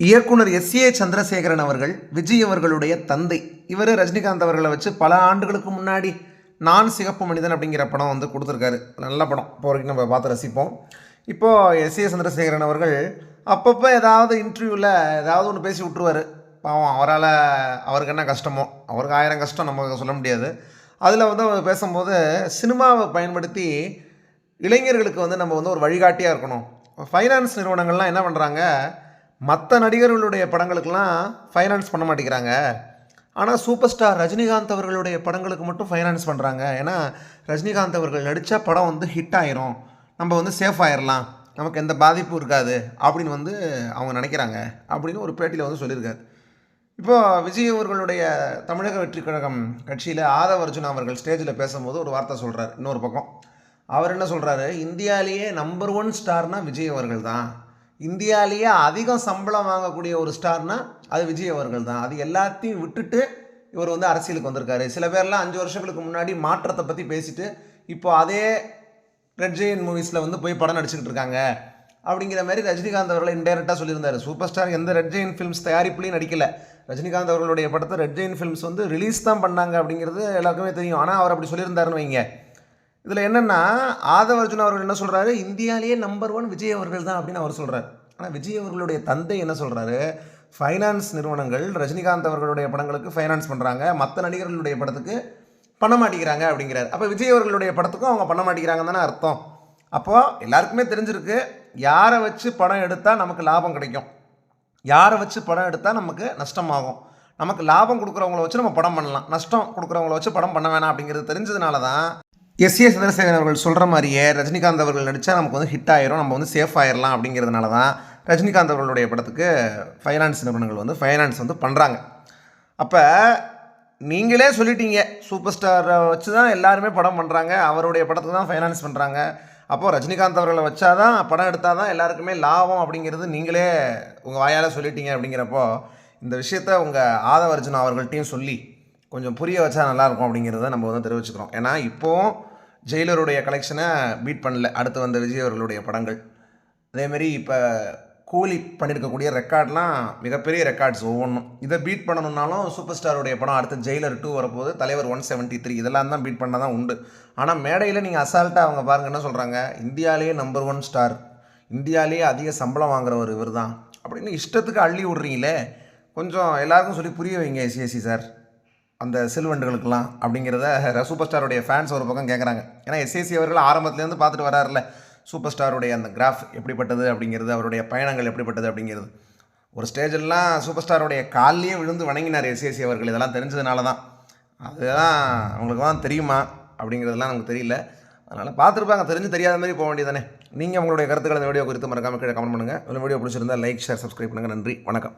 இயக்குனர் எஸ். ஏ. சந்திரசேகரன் அவர்கள் விஜய் அவர்களுடைய தந்தை. இவர் ரஜினிகாந்த் அவர்களை வச்சு பல ஆண்டுகளுக்கு முன்னாடி நான் சிகப்பு மனிதன் அப்படிங்கிற படம் வந்து கொடுத்துருக்காரு. நல்ல படம். இப்போ வரைக்கும் நம்ம பார்த்து ரசிப்போம். இப்போது எஸ். ஏ. சந்திரசேகரன் அவர்கள் அப்பப்போ ஏதாவது இன்டர்வியூவில் ஏதாவது ஒன்று பேசி விட்ருவார் பாவம் அவரால் அவருக்கு என்ன கஷ்டமோ அவருக்கு ஆயிரம் கஷ்டம் நம்ம சொல்ல முடியாது. அதில் வந்து அவர் பேசும்போது சினிமாவை பயன்படுத்தி இளைஞர்களுக்கு வந்து நம்ம வந்து ஒரு வழிகாட்டியாக இருக்கணும். ஃபைனான்ஸ் நிறுவனங்கள்லாம் என்ன பண்ணுறாங்க மற்ற நடிகர்களுடைய படங்களுக்கெல்லாம் ஃபைனான்ஸ் பண்ண மாட்டேங்கிறாங்க. ஆனால் சூப்பர் ஸ்டார் ரஜினிகாந்த் அவர்களுடைய படங்களுக்கு மட்டும் ஃபைனான்ஸ் பண்ணுறாங்க ஏன்னா ரஜினிகாந்த் அவர்கள் நடித்த படம் வந்து ஹிட் ஆயிரும். நம்ம வந்து சேஃப் ஆயிடலாம் நமக்கு எந்த பாதிப்பும் இருக்காது அப்படின்னு வந்து அவங்க நினைக்கிறாங்க அப்படின்னு ஒரு பேட்டியில் வந்து சொல்லியிருக்காரு. இப்போது விஜய் அவர்களுடைய தமிழக வெற்றி கழகம் கட்சியில் ஆதவ அர்ஜுன் அவர்கள் ஸ்டேஜில் பேசும்போது ஒரு வார்த்தை சொல்கிறார் இன்னொரு பக்கம். அவர் என்ன சொல்கிறாரு இந்தியாவிலேயே நம்பர் ஒன் ஸ்டார்னால் விஜய் அவர்கள் தான். இந்தியாவிலேயே அதிகம் சம்பளம் வாங்கக்கூடிய ஒரு ஸ்டார்னா அது விஜய் அவர்கள் தான் அது எல்லாத்தையும் விட்டுட்டு இவர் வந்து அரசியலுக்கு வந்திருக்காரு. சில பேர்லாம் அஞ்சு வருஷங்களுக்கு முன்னாடி மாற்றத்தை பற்றி பேசிட்டு இப்போ அதே ரெட் ஜெயின் மூவிஸில் வந்து போய் படம் நடிச்சுக்கிட்டு இருக்காங்க. அப்படிங்கிற மாதிரி ரஜினிகாந்த் அவர்களை இன்டைரக்டாக சொல்லியிருந்தார். சூப்பர் ஸ்டார் எந்த ரெட் ஜெயின் ஃபிலிம்ஸ் தயாரிப்புலையும் நடிக்கல. ரஜினிகாந்த் அவர்களுடைய படத்தை ரெட் ஜெயின் ஃபிலிம்ஸ் வந்து ரிலீஸ் தான் பண்ணாங்க அப்படிங்கிறது எல்லாருக்குமே தெரியும். ஆனால் அவர் அப்படி சொல்லியிருந்தாருன்னு வைங்க. இதில் என்னென்னா ஆதவ அர்ஜுன் அவர்கள் என்ன சொல்கிறாரு இந்தியாவிலேயே நம்பர் ஒன் விஜய் அவர்கள் தான் அப்படின்னு அவர் சொல்கிறார் ஆனால் விஜய் அவர்களுடைய தந்தை என்ன சொல்கிறாரு ஃபைனான்ஸ் நிறுவனங்கள் ரஜினிகாந்த் அவர்களுடைய படங்களுக்கு ஃபைனான்ஸ் பண்ணுறாங்க மற்ற நடிகர்களுடைய படத்துக்கு பண்ண மாட்டேங்கிறாங்க அப்படிங்கிறார். அப்போ விஜய் அவர்களுடைய படத்துக்கும் அவங்க பண்ண மாட்டேங்கிறாங்கன்னு தானே அர்த்தம். அப்போது எல்லாருக்குமே தெரிஞ்சிருக்கு யாரை வச்சு படம் எடுத்தால் நமக்கு லாபம் கிடைக்கும்? யாரை வச்சு படம் எடுத்தால் நமக்கு நஷ்டமாகும் நமக்கு லாபம் கொடுக்குறவங்கள வச்சு நம்ம படம் பண்ணலாம். நஷ்டம் கொடுக்குறவங்கள வச்சு படம் பண்ண வேணாம் அப்படிங்கிறது தெரிஞ்சதுனால தான் எஸ் ஏ சந்திரசேகரன் அவர்கள் சொல்கிற மாதிரியே ரஜினிகாந்த் அவர்கள் நடித்தா நமக்கு வந்து ஹிட் ஆயிரும். நம்ம வந்து சேஃப் ஆயிடலாம் அப்படிங்கிறதுனால தான் ரஜினிகாந்த் அவர்களுடைய படத்துக்கு ஃபைனான்ஸ் நிறுவனங்கள் வந்து ஃபைனான்ஸ் வந்து பண்ணுறாங்க அப்போ நீங்களே சொல்லிட்டீங்க சூப்பர் ஸ்டாரை வச்சு தான் எல்லாருமே படம் பண்ணுறாங்க அவருடைய படத்துக்கு தான் ஃபைனான்ஸ் பண்ணுறாங்க அப்போது ரஜினிகாந்த் அவர்களை வச்சா தான் படம் எடுத்தால் தான் எல்லாருக்குமே லாபம் அப்படிங்கிறது நீங்களே உங்கள் வாயால் சொல்லிட்டீங்க அப்படிங்கிறப்போ இந்த விஷயத்த உங்கள் ஆதவர்ஜுன் அவர்கள்ட்டையும் சொல்லி கொஞ்சம் புரிய வச்சா நல்லாயிருக்கும் அப்படிங்கிறத நம்ம வந்து தெரிவிச்சுக்கிறோம். ஏன்னா இப்போவும் ஜெயிலருடைய கலெக்ஷனை பீட் பண்ணல. அடுத்து வந்த விஜய் அவர்களுடைய படங்கள். அதேமாரி இப்போ கூலி பண்ணியிருக்கக்கூடிய ரெக்கார்ட்லாம் மிகப்பெரிய ரெக்கார்ட்ஸ் ஒவ்வொன்றும். இதை பீட் பண்ணணுன்னாலும் சூப்பர் ஸ்டாருடைய படம் அடுத்து ஜெயிலர் டூ வரப்போது தலைவர் ஒன் செவன்ட்டி த்ரீ இதெல்லாம் தான் பீட் பண்ண தான் உண்டு. ஆனால் மேடையில் நீங்கள் அசால்ட்டாக அவங்க பாருங்க என்ன சொல்கிறாங்க இந்தியாவிலேயே நம்பர் ஒன் ஸ்டார் இந்தியாவிலேயே அதிக சம்பளம் வாங்குறவர் இவர் தான் அப்படின்னு இஷ்டத்துக்கு அள்ளி விட்றீங்களே. கொஞ்சம் எல்லாருக்கும் சொல்லி புரிய வைங்க எஸ்எஸ்சி சார் அந்த செல்வண்டுகளுக்கெல்லாம் அப்படிங்கிறத சூப்பர் ஸ்டாருடைய ஃபேன்ஸ் ஒரு பக்கம் கேட்குறாங்க ஏன்னா எஸ்எஸ்சி அவர்கள் ஆரம்பத்துலேருந்து பார்த்துட்டு வராருல சூப்பர் ஸ்டாருடைய அந்த கிராஃப் எப்படிப்பட்டது அப்படிங்கிறது அவருடைய பயணங்கள் எப்படிப்பட்டது அப்படிங்கிறது. ஒரு ஸ்டேஜெல்லாம் சூப்பர் ஸ்டாருடைய கால்லேயே விழுந்து வணங்கினார் எஸ்எஸ்சி அவர்கள். இதெல்லாம் தெரிஞ்சதுனால தான். அதுதான் அவங்களுக்கு தான் தெரியுமா அப்படிங்கிறதெல்லாம் நமக்கு தெரியல. அதனால் பார்த்துருப்பாங்க. தெரிஞ்சு தெரியாத மாதிரி போக வேண்டியதானே நீங்கள் உங்களுடைய கருத்துக்களை இந்த வீடியோ குறித்து மறக்காமல் கீழே கமெண்ட் பண்ணுங்கள் இந்த வீடியோ பிடிச்சிருந்தா லைக் ஷேர் சப்ஸ்கிரைப் பண்ணுங்கள் நன்றி. வணக்கம்.